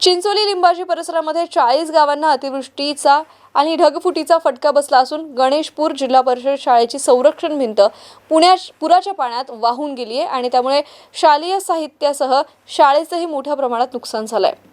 चिंचोली लिंबाजी परिसरामध्ये चाळीस गावांना अतिवृष्टीचा आणि ढगफुटीचा फटका बसला असून गणेशपूर जिल्हा परिषद शाळेची संरक्षण भिंत पुण्या पुराच्या पाण्यात वाहून गेली आहे आणि त्यामुळे शालेय साहित्यासह शाळेचंही मोठ्या प्रमाणात नुकसान झालं आहे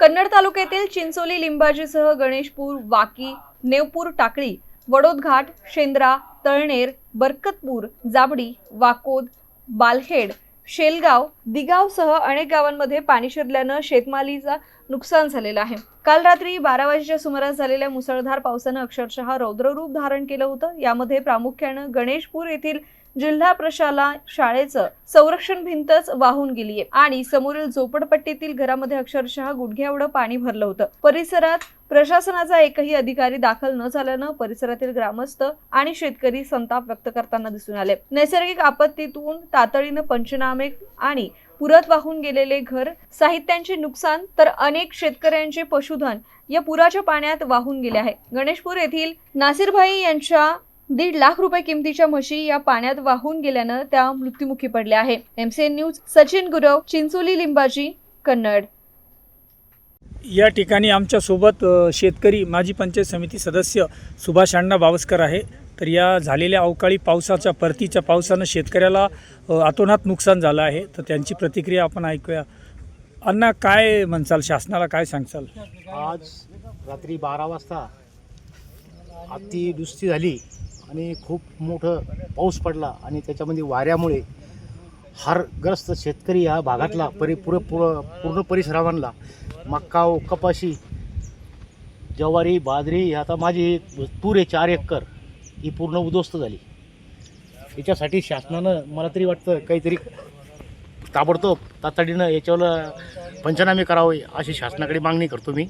कन्नड तालुक्यातील चिंचोली लिंबाजीसह गणेशपूर वाकी नेवपूर टाकळी वडोदघाट शेंद्रा तळनेर बरकतपूर जाबडी वाकोद बालखेड शेलगाव दिगावसह अनेक गावांमध्ये पाणी शिरल्यानं शेतमालीचा नुकसान झालेलं आहे. काल रात्री बारा वाजेच्या सुमारास झालेल्या मुसळधार पावसानं अक्षरशः रौद्ररूप धारण केलं होतं. यामध्ये प्रामुख्यानं गणेशपूर येथील जिल्हा प्रशाला शाळेचं संरक्षण भिंतच वाहून गेली आहे. आणि समोरील झोपडपट्टीतील घरामध्ये अक्षरशः गुडघ्या एवढं पाणी भरलं होतं. परिसरात प्रशासनाचा एकही अधिकारी दाखल न झाल्यानं परिसरातील ग्रामस्थ आणि शेतकरी संताप व्यक्त करताना दिसून आले. नैसर्गिक आपत्तीतून तातडीनं पंचनामे आणि पुरात वाहून गेलेले घर साहित्यांचे नुकसान तर अनेक शेतकऱ्यांचे पशुधन या पुराच्या पाण्यात वाहून गेले आहे. गणेशपूर येथील नासिरभाई यांच्या दीड लाख रुपये किमतीच्या म्हशी या पाण्यात वाहून गेल्यानं त्या मृत्युमुखी पडल्या आहे. MCN news Sachin Gurav Chincholi Limbaji Kannad. या ठिकाणी आमच्यासोबत शेतकरी माजी पंचायत समिती सदस्य सुभाष अण्णा बावस्कर आहे. तर या झालेल्या अवकाळी पावसाच्या परतीच्या पावसानं शेतकऱ्याला अतोनात नुकसान झालं आहे. तर त्यांची प्रतिक्रिया आपण ऐकूया. अण्णा काय म्हणसाल? शासनाला काय सांगसाल? आज रात्री बारा वाजता अतिवृष्टी झाली. आणि खूप मोठं पाऊस पडला आणि त्याच्यामध्ये वाऱ्यामुळे हारग्रस्त शेतकरी ह्या भागातला परि पुर पूर्ण परिसरामधला मक्का कपाशी ज्वारी बाजरी आता माझी तूर आहे चार एकर ही पूर्ण उद्ध्वस्त झाली. याच्यासाठी शासनानं मला तरी वाटतं काहीतरी ताबडतोब तातडीनं याच्यावर पंचनामे करावे अशी शासनाकडे मागणी करतो मी.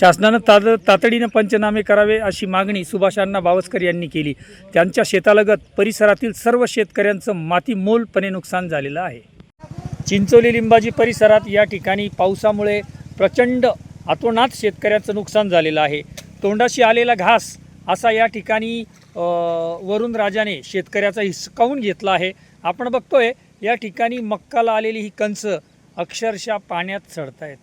शासनानं ताद तातडीनं पंचनामे करावे अशी मागणी सुभाष अण्णा बावस्कर यांनी केली. त्यांच्या शेतालगत परिसरातील सर्व शेतकऱ्यांचं मातीमोलपणे नुकसान झालेलं आहे. चिंचोली लिंबाजी परिसरात या ठिकाणी पावसामुळे प्रचंड अतोनात शेतकऱ्यांचं नुकसान झालेलं आहे. तोंडाशी आलेला घास असा या ठिकाणी वरुण राजाने शेतकऱ्याचा हिसकावून घेतला आहे. आपण बघतोय या ठिकाणी मक्काला आलेली ही कंस अक्षरशः पाण्यात सडत आहेत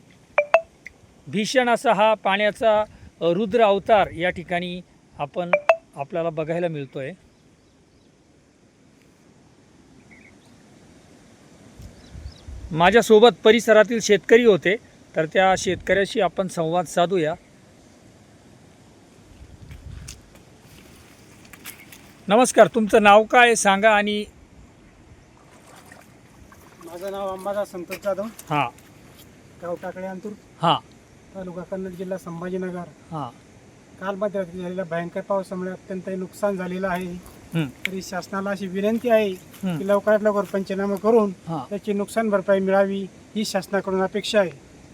भीषण असा हा पाण्याचा रुद्र अवतार या ठिकाणी आपण आपल्याला बघायला मिळतोय. माझ्यासोबत परिसरातील शेतकरी होते तर त्या शेतकऱ्याशी आपण संवाद साधूया. नमस्कार तुमचं नाव काय आहे सांगा आणि माझं नाव अंबादास संतोष जाधव. हां. गाव टाकळे अंतूर. हां. तालुका कन्नड जिल्हा संभाजीनगर. हां. काल मध्यरात्री झालेल्या भयंकर पावसामुळे अत्यंत नुकसान झालेलं आहे. हं, तरी शासनाला अशी विनंती आहे. की लवकरात लवकर पंचनामा करून त्याची नुकसान भरपाई मिळावी ही शासनाकडून अपेक्षा आहे.